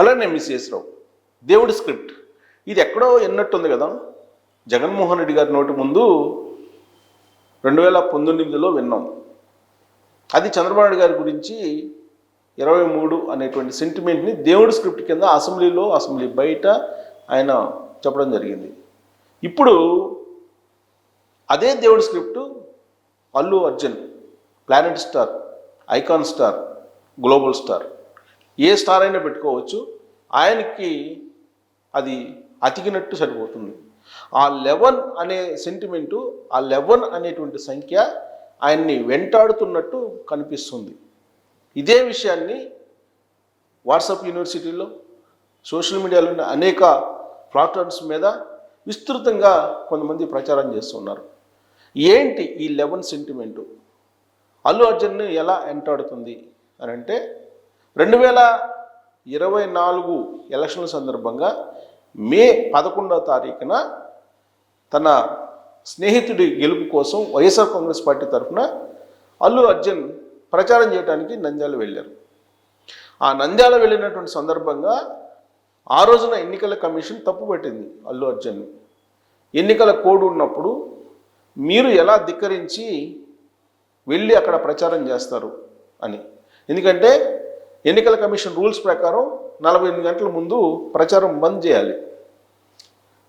Hello నేను miss రావు. దేవుడి script. ఇది ఎక్కడో ఎన్నట్టుంది కదా? జగన్మోహన్ రెడ్డి గారి నోటి ముందు రెండు వేల పంతొమ్మిదిలో విన్నాం. అది చంద్రబాబు నాయుడు గారి గురించి ఇరవై మూడు అనేటువంటి సెంటిమెంట్ని దేవుడి స్క్రిప్ట్ కింద అసెంబ్లీలో అసెంబ్లీ బయట ఆయన చెప్పడం జరిగింది. ఇప్పుడు అదే దేవుడి script Allu Arjun planet star icon star global star ఏ స్టార్ అయినా పెట్టుకోవచ్చు. ఆయనకి అది అతికినట్టు సరిపోతుంది. ఆ లెవెన్ అనే సెంటిమెంటు ఆ లెవెన్ అనేటువంటి సంఖ్య ఆయన్ని వెంటాడుతున్నట్టు కనిపిస్తుంది. ఇదే విషయాన్ని వాట్సాప్ యూనివర్సిటీలో సోషల్ మీడియాలో ఉన్న అనేక ప్లాట్ఫామ్స్ మీద విస్తృతంగా కొంతమంది ప్రచారం చేస్తున్నారు. ఏంటి ఈ లెవెన్ సెంటిమెంటు? అల్లు అర్జున్ని ఎలా వెంటాడుతుంది అని అంటే రెండు వేల ఇరవై నాలుగు ఎలక్షన్ల సందర్భంగా మే పదకొండవ తారీఖున తన స్నేహితుడి గెలుపు కోసం వైఎస్ఆర్ కాంగ్రెస్ పార్టీ తరఫున అల్లు అర్జున్ ప్రచారం చేయడానికి నంద్యాల వెళ్ళారు. ఆ నంద్యాల వెళ్ళినటువంటి సందర్భంగా ఆ రోజున ఎన్నికల కమిషన్ తప్పుపట్టింది అల్లు అర్జున్ని ఎన్నికల కోడ్ ఉన్నప్పుడు మీరు ఎలా ధిక్కరించి వెళ్ళి అక్కడ ప్రచారం చేస్తారు అని. ఎందుకంటే ఎన్నికల కమిషన్ రూల్స్ ప్రకారం నలభై ఎనిమిది గంటల ముందు ప్రచారం బంద్ చేయాలి.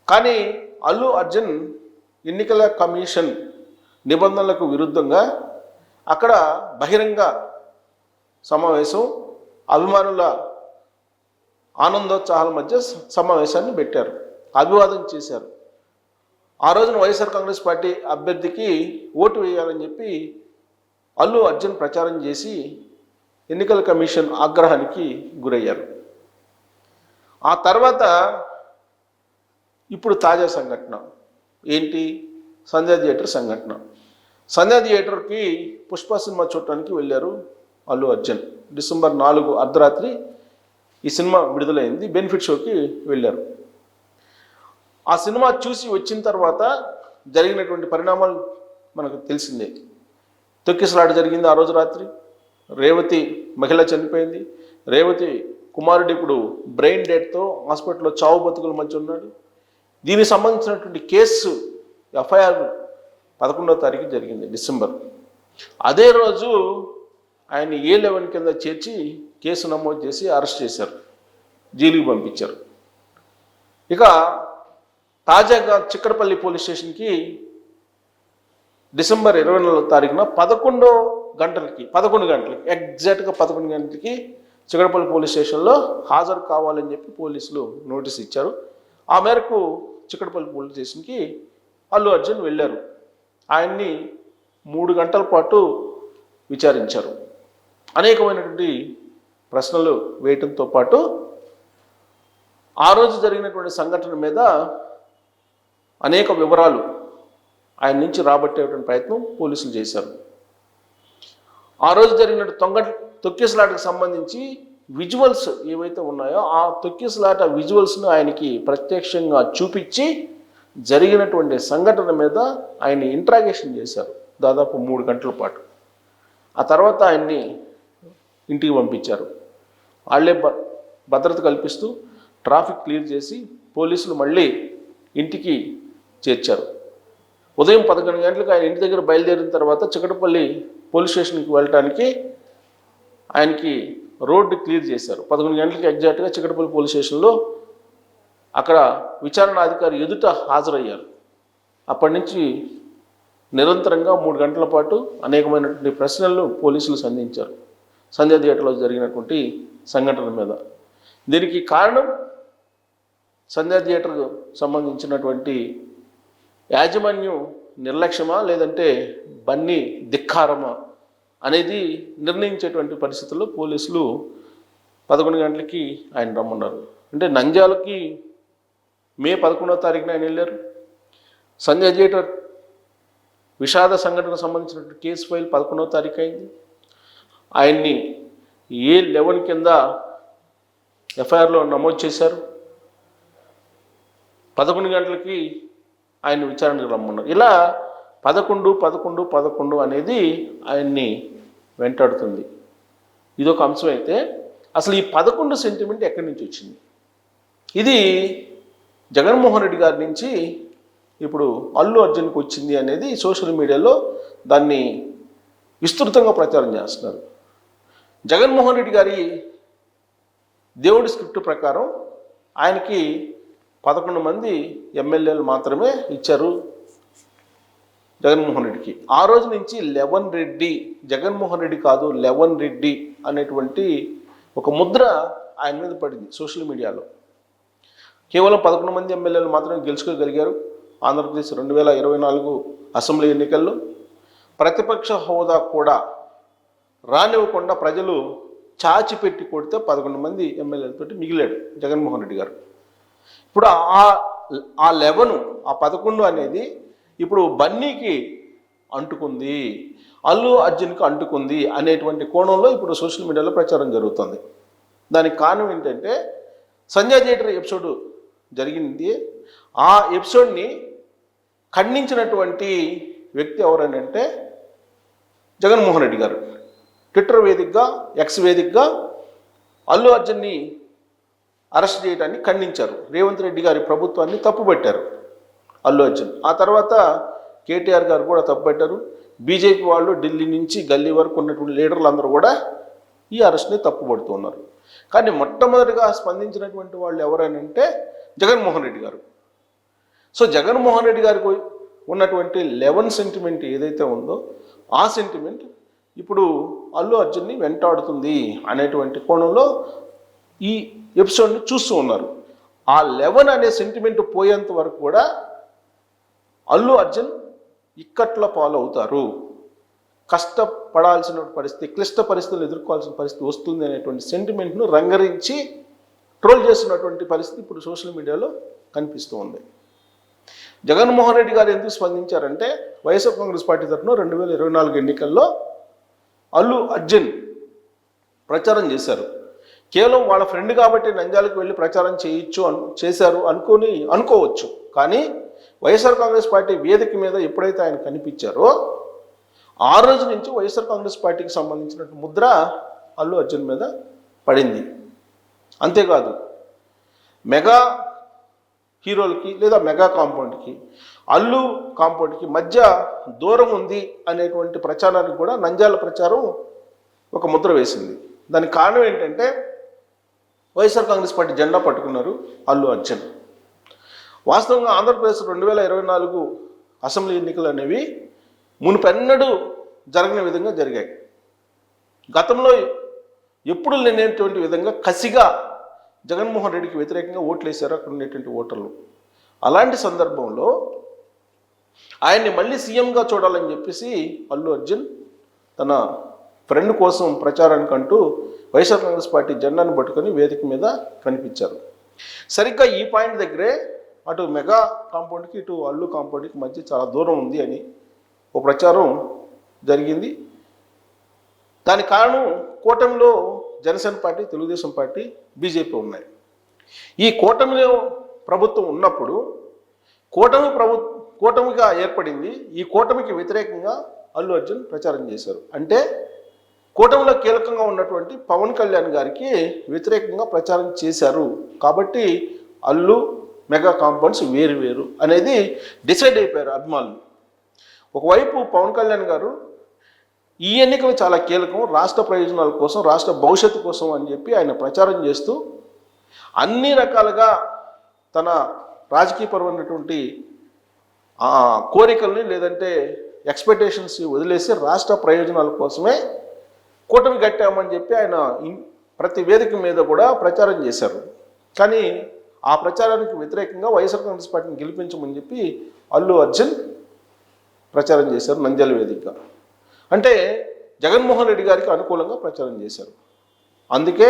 కానీ అల్లు అర్జున్ ఎన్నికల కమిషన్ నిబంధనలకు విరుద్ధంగా అక్కడ బహిరంగ సమావేశం అభిమానుల ఆనందోత్సాహాల మధ్య స- సమావేశాన్ని పెట్టారు. అభివాదం చేశారు. ఆ రోజున వైఎస్ఆర్ కాంగ్రెస్ పార్టీ అభ్యర్థికి ఓటు వేయాలని చెప్పి అల్లు అర్జున్ ప్రచారం చేసి ఎన్నికల కమిషన్ ఆగ్రహానికి గురయ్యారు. ఆ తర్వాత ఇప్పుడు తాజా సంఘటన. ఏంటి? సంధ్యా థియేటర్ సంఘటన. సంధ్యా థియేటర్కి పుష్ప సినిమా చూడటానికి వెళ్ళారు అల్లు అర్జున్. డిసెంబర్ నాలుగు అర్ధరాత్రి ఈ సినిమా విడుదలైంది. బెనిఫిట్ షోకి వెళ్ళారు. ఆ సినిమా చూసి వచ్చిన తర్వాత జరిగినటువంటి పరిణామాలు మనకు తెలిసిందే. తొక్కిసలాట జరిగింది ఆ రోజు రాత్రి. రేవతి మహిళ చనిపోయింది. రేవతి కుమారుడు ఇప్పుడు బ్రెయిన్ డెడ్తో హాస్పిటల్లో చావు బతుకుల మధ్య ఉన్నాడు. దీనికి సంబంధించినటువంటి కేసు ఎఫ్ఐఆర్ పదకొండవ తారీఖు జరిగింది డిసెంబర్. అదే రోజు ఆయన ఏ లెవెన్ కింద చేర్చి కేసు నమోదు చేసి అరెస్ట్ చేశారు. జైలుకి పంపించారు. ఇక తాజాగా చిక్కడపల్లి పోలీస్ స్టేషన్కి డిసెంబర్ ఇరవై నాలుగో తారీఖున పదకొండో గంటలకి పదకొండు గంటలకి ఎగ్జాక్ట్గా పదకొండు గంటలకి చిగడపల్లి పోలీస్ స్టేషన్లో హాజరు కావాలని చెప్పి పోలీసులు నోటీస్ ఇచ్చారు. ఆ మేరకు చిక్కడపల్లి పోలీస్ స్టేషన్కి అల్లు అర్జున్ వెళ్ళారు. ఆయన్ని మూడు గంటల పాటు విచారించారు. అనేకమైనటువంటి ప్రశ్నలు వేయటంతో పాటు ఆ రోజు జరిగినటువంటి సంఘటన మీద అనేక వివరాలు ఆయన నుంచి రాబట్టేటువంటి ప్రయత్నం పోలీసులు చేశారు. ఆ రోజు జరిగిన తొంగ తొక్కిసలాటకు సంబంధించి విజువల్స్ ఏవైతే ఉన్నాయో ఆ తొక్కిసలాట విజువల్స్ను ఆయనకి ప్రత్యక్షంగా చూపించి జరిగినటువంటి సంఘటన మీద ఆయన ఇంట్రాగేషన్ చేశారు దాదాపు మూడు గంటల పాటు. ఆ తర్వాత ఆయన్ని ఇంటికి పంపించారు. వాళ్ళే భ భద్రత కల్పిస్తూ ట్రాఫిక్ క్లియర్ చేసి పోలీసులు మళ్ళీ ఇంటికి చేర్చారు. ఉదయం పదకొండు గంటలకు ఆయన ఇంటి దగ్గర బయలుదేరిన తర్వాత చికటపల్లి పోలీస్ స్టేషన్కి వెళ్ళటానికి ఆయనకి రోడ్డు క్లియర్ చేశారు. పదకొండు గంటలకి ఎగ్జాక్ట్గా చికటపల్లి పోలీస్ స్టేషన్లో అక్కడ విచారణ అధికారి ఎదుట హాజరయ్యారు. అప్పటి నుంచి నిరంతరంగా మూడు గంటల పాటు అనేకమైనటువంటి ప్రశ్నలు పోలీసులు సంధించారు. సంధ్యా థియేటర్లో జరిగినటువంటి సంఘటన మీద. దీనికి కారణం సంధ్యా థియేటర్కు సంబంధించినటువంటి యాజమాన్యం నిర్లక్ష్యమా లేదంటే బన్నీ ధిక్కారమా అనేది నిర్ణయించేటువంటి పరిస్థితుల్లో పోలీసులు పదకొండు గంటలకి ఆయన రమ్మన్నారు. అంటే నంద్యాలకి మే పదకొండో తారీఖున ఆయన వెళ్ళారు. సంజయ్ థియేటర్ విషాద సంఘటనకు సంబంధించినటువంటి కేసు ఫైల్ పదకొండవ తారీఖు అయింది. ఆయన్ని ఏ లెవెన్ కింద ఎఫ్ఐఆర్లో నమోదు చేశారు. పదకొండు గంటలకి ఆయన విచారణకు రమ్మన్నారు ఇలా పదకొండు పదకొండు పదకొండు అనేది ఆయన్ని వెంటాడుతుంది. ఇదొక అంశం అయితే అసలు ఈ పదకొండు సెంటిమెంట్ ఎక్కడి నుంచి వచ్చింది? ఇది జగన్మోహన్ రెడ్డి గారి నుంచి ఇప్పుడు అల్లు అర్జున్కి వచ్చింది అనేది సోషల్ మీడియాలో దాన్ని విస్తృతంగా ప్రచారం చేస్తున్నారు. జగన్మోహన్ రెడ్డి గారి దేవుడి స్క్రిప్ట్ ప్రకారం ఆయనకి పదకొండు మంది ఎమ్మెల్యేలు మాత్రమే ఇచ్చారు జగన్మోహన్ రెడ్డికి. ఆ రోజు నుంచి లెవెన్ రెడ్డి జగన్మోహన్ రెడ్డి కాదు లెవెన్ రెడ్డి అనేటువంటి ఒక ముద్ర ఆయన మీద పడింది సోషల్ మీడియాలో. కేవలం పదకొండు మంది ఎమ్మెల్యేలు మాత్రమే గెలుచుకోగలిగారు. ఆంధ్రప్రదేశ్ రెండు వేల ఇరవై నాలుగు అసెంబ్లీ ఎన్నికల్లో ప్రతిపక్ష హోదా కూడా రానివ్వకుండా ప్రజలు చాచి పెట్టి కొడితే పదకొండు మంది ఎమ్మెల్యేలతోటి మిగిలాడు జగన్మోహన్ రెడ్డి గారు. ఇప్పుడు ఆ ఆ లెవెన్ ఆ పదకొండు అనేది ఇప్పుడు బన్నీకి అంటుకుంది అల్లు అర్జున్కి అంటుకుంది అనేటువంటి కోణంలో ఇప్పుడు సోషల్ మీడియాలో ప్రచారం జరుగుతుంది. దానికి కారణం ఏంటంటే సంజయ్ థియేటర్ ఎపిసోడ్ జరిగింది. ఆ ఎపిసోడ్ని ఖండించినటువంటి వ్యక్తి ఎవరనంటే జగన్మోహన్ రెడ్డి గారు. ట్విట్టర్ వేదికగా ఎక్స్ వేదికగా అల్లు అర్జున్ని అరెస్ట్ చేయడాన్ని ఖండించారు. రేవంత్ రెడ్డి గారి ప్రభుత్వాన్ని తప్పుపట్టారు అల్లు అర్జున్. ఆ తర్వాత కేటీఆర్ గారు కూడా తప్పుపట్టారు. బీజేపీ వాళ్ళు ఢిల్లీ నుంచి గల్లీ వరకు ఉన్నటువంటి లీడర్లు అందరూ కూడా ఈ అరెస్ట్ని తప్పుపడుతున్నారు కానీ మొట్టమొదటిగా స్పందించినటువంటి వాళ్ళు ఎవరైనంటే జగన్మోహన్ రెడ్డి గారు. సో జగన్మోహన్ రెడ్డి గారికి ఉన్నటువంటి లెవెన్ సెంటిమెంట్ ఏదైతే ఉందో ఆ సెంటిమెంట్ ఇప్పుడు అల్లు అర్జున్ని వెంటాడుతుంది అనేటువంటి కోణంలో ఈ ఎపిసోడ్ని చూస్తూ ఉన్నారు. ఆ లెవెన్ అనే సెంటిమెంట్ పోయేంత వరకు కూడా అల్లు అర్జున్ ఇక్కట్ల పాలవుతారు కష్టపడాల్సిన పరిస్థితి క్లిష్ట పరిస్థితులు ఎదుర్కోవాల్సిన పరిస్థితి వస్తుంది అనేటువంటి సెంటిమెంట్ను రంగరించి ట్రోల్ చేస్తున్నటువంటి పరిస్థితి ఇప్పుడు సోషల్ మీడియాలో కనిపిస్తూ ఉంది. జగన్మోహన్ రెడ్డి గారు ఎందుకు స్పందించారంటే వైఎస్ఆర్ కాంగ్రెస్ పార్టీ తరఫున రెండు వేల ఇరవై నాలుగు ఎన్నికల్లో అల్లు అర్జున్ ప్రచారం చేశారు. కేవలం వాళ్ళ ఫ్రెండ్ కాబట్టి నంద్యాలకు వెళ్ళి ప్రచారం చేయొచ్చు అను చేశారు అనుకొని అనుకోవచ్చు. కానీ వైఎస్ఆర్ కాంగ్రెస్ పార్టీ వేదిక మీద ఎప్పుడైతే ఆయన కనిపించారో ఆ రోజు నుంచి వైఎస్ఆర్ కాంగ్రెస్ పార్టీకి సంబంధించిన ముద్ర అల్లు అర్జున్ మీద పడింది. అంతేకాదు మెగా హీరోలకి లేదా మెగా కాంపౌండ్కి అల్లు కాంపౌండ్కి మధ్య దూరం ఉంది అనేటువంటి ప్రచారానికి కూడా నంద్యాల ప్రచారం ఒక ముద్ర వేసింది. దానికి కారణం ఏంటంటే వైఎస్ఆర్ కాంగ్రెస్ పార్టీ జెండా పట్టుకున్నారు అల్లు అర్జున్. వాస్తవంగా ఆంధ్రప్రదేశ్ రెండు వేల ఇరవై నాలుగు అసెంబ్లీ ఎన్నికలు అనేవి మునుపెన్నడూ జరగని విధంగా జరిగాయి. గతంలో ఎప్పుడు లేనటువంటి విధంగా కసిగా జగన్మోహన్ రెడ్డికి వ్యతిరేకంగా ఓట్లు వేశారు అక్కడ ఉండేటువంటి ఓటర్లు. అలాంటి సందర్భంలో ఆయన్ని మళ్ళీ సీఎంగా చూడాలని చెప్పేసి అల్లు అర్జున్ తన ఫ్రెండ్ కోసం ప్రచారానికి అంటూ వైఎస్ఆర్ కాంగ్రెస్ పార్టీ జెండాను పట్టుకొని వేదిక మీద కనిపించారు. సరిగ్గా ఈ పాయింట్ దగ్గరే అటు మెగా కాంపౌండ్కి ఇటు అల్లు కాంపౌండ్కి మధ్య చాలా దూరం ఉంది అని ఓ ప్రచారం జరిగింది. దాని కారణం కూటమిలో Janasena party Telugu Desam party BJP ఉన్నాయి. ఈ కూటమిలో ప్రభుత్వం ఉన్నప్పుడు కూటమి ప్రభు కూటమిగా ఏర్పడింది. ఈ కూటమికి వ్యతిరేకంగా అల్లు అర్జున్ ప్రచారం చేశారు. అంటే కూటమిలో కీలకంగా ఉన్నటువంటి పవన్ కళ్యాణ్ గారికి వ్యతిరేకంగా ప్రచారం చేశారు. కాబట్టి అల్లు మెగా కాంపౌండ్స్ వేరు వేరు అనేది డిసైడ్ అయిపోయారు అభిమానులు. ఒకవైపు పవన్ కళ్యాణ్ గారు ఈ ఎన్నికలు చాలా కీలకం రాష్ట్ర ప్రయోజనాల కోసం రాష్ట్ర భవిష్యత్తు కోసం అని చెప్పి ఆయన ప్రచారం చేస్తూ అన్ని రకాలుగా తన రాజకీయపరమైనటువంటి కోరికల్ని లేదంటే ఎక్స్పెక్టేషన్స్ వదిలేసి రాష్ట్ర ప్రయోజనాల కోసమే కూటమి కట్టామని చెప్పి ఆయన ప్రతి వేదిక మీద కూడా ప్రచారం చేశారు. కానీ ఆ ప్రచారానికి వ్యతిరేకంగా వైఎస్ఆర్ కాంగ్రెస్ పార్టీని గెలిపించమని చెప్పి అల్లు అర్జున్ ప్రచారం చేశారు నంద్యాల వేదికగా. అంటే జగన్మోహన్ రెడ్డి గారికి అనుకూలంగా ప్రచారం చేశారు. అందుకే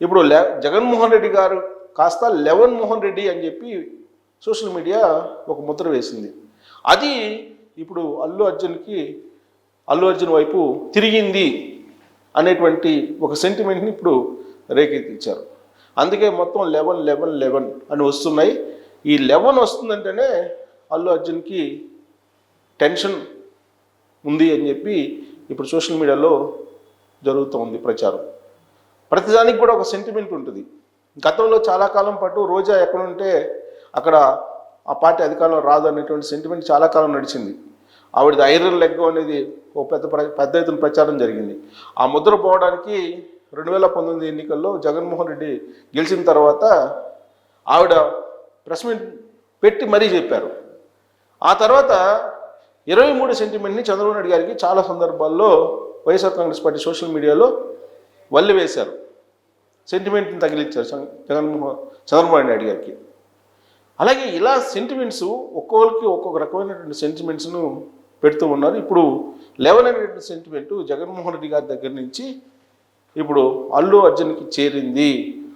ఇప్పుడు లె జగన్మోహన్ రెడ్డి గారు కాస్త లెవెన్ మోహన్ రెడ్డి అని చెప్పి సోషల్ మీడియా ఒక ముద్ర వేసింది. అది ఇప్పుడు అల్లు అర్జున్కి అల్లు అర్జున్ వైపు తిరిగింది. అనేటువంటి ఒక సెంటిమెంట్ని ఇప్పుడు రేకెత్తించారు. అందుకే మొత్తం లెవెన్ లెవెన్ లెవెన్ అని వస్తున్నాయి. ఈ లెవెన్ వస్తుందంటేనే అల్లు అర్జున్కి టెన్షన్ ఉంది అని చెప్పి ఇప్పుడు సోషల్ మీడియాలో జరుగుతూ ఉంది ప్రచారం. ప్రతిదానికి కూడా ఒక సెంటిమెంట్ ఉంటుంది. గతంలో చాలా కాలం పాటు రోజా ఎక్కడ ఉంటే అక్కడ ఆ పార్టీ అధికారంలో రాదు అనేటువంటి సెంటిమెంట్ చాలా కాలం నడిచింది. ఆవిడది ఐరన్ లెగ్ అనేది ఓ పెద్ద ప్ర- పెద్ద ఎత్తున ప్రచారం జరిగింది. ఆ ముద్ర పోవడానికి రెండు వేల పంతొమ్మిది ఎన్నికల్లో జగన్మోహన్ రెడ్డి గెలిచిన తర్వాత ఆవిడ ప్రెస్ మీట్ పెట్టి మరీ చెప్పారు. ఆ తర్వాత ఇరవై మూడు సెంటిమెంట్ని చంద్రబాబు నాయుడు గారికి చాలా సందర్భాల్లో వైఎస్ఆర్ కాంగ్రెస్ పార్టీ సోషల్ మీడియాలో వల్లి వేశారు. సెంటిమెంట్ని తగిలించారు జగన్మోహన్ చంద్రబాబు నాయుడు గారికి. అలాగే ఇలా సెంటిమెంట్స్ ఒక్కొక్కరికి ఒక్కొక్క రకమైనటువంటి సెంటిమెంట్స్ను పెడుతూ ఉన్నారు. ఇప్పుడు లెవెన్ అనేటువంటి సెంటిమెంట్ జగన్మోహన్ రెడ్డి గారి దగ్గర నుంచి ఇప్పుడు అల్లు అర్జున్కి చేరింది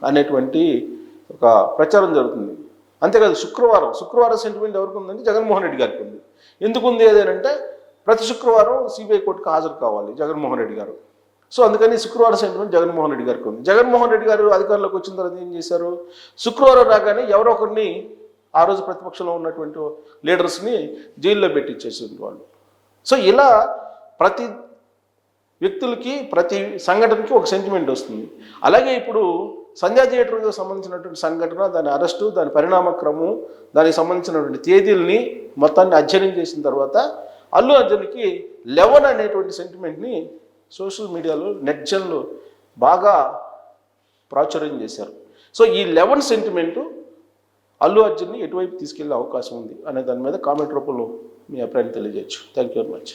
అనేటువంటి ఒక ప్రచారం జరుగుతుంది. అంతేకాదు శుక్రవారం శుక్రవారం సెంటిమెంట్ ఎవరికి ఉందంటే జగన్మోహన్ రెడ్డి గారికి ఉంది. ఎందుకు ఉంది ఏదేనంటే ప్రతి శుక్రవారం సిబిఐ కోర్టుకు హాజరు కావాలి జగన్మోహన్ రెడ్డి గారు. సో అందుకని శుక్రవారం సెంటిమెంట్ జగన్మోహన్ రెడ్డి గారికి ఉంది. జగన్మోహన్ రెడ్డి గారు అధికారంలోకి వచ్చిన తర్వాత ఏం చేశారు? శుక్రవారం రాగానే ఎవరో ఒకరిని ఆ రోజు ప్రతిపక్షంలో ఉన్నటువంటి లీడర్స్ని జైల్లో పెట్టించేసింది వాళ్ళు. సో ఇలా ప్రతి వ్యక్తులకి ప్రతి సంఘటనకి ఒక సెంటిమెంట్ వస్తుంది. అలాగే ఇప్పుడు సంధ్యా థియేటర్కి సంబంధించినటువంటి సంఘటన దాని అరెస్టు దాని పరిణామక్రము దానికి సంబంధించినటువంటి తేదీల్ని మొత్తాన్ని అధ్యయనం చేసిన తర్వాత అల్లు అర్జున్కి లెవెన్ అనేటువంటి సెంటిమెంట్ని సోషల్ మీడియాలో నెట్జన్లు బాగా ప్రాచుర్యం చేశారు. సో ఈ లెవెన్ సెంటిమెంటు అల్లు అర్జున్ని ఎటువైపు తీసుకెళ్ళే అవకాశం ఉంది అనే దాని మీద కామెంట్ రూపంలో మీ అభిప్రాయం తెలియజేయచ్చు. Thank you very much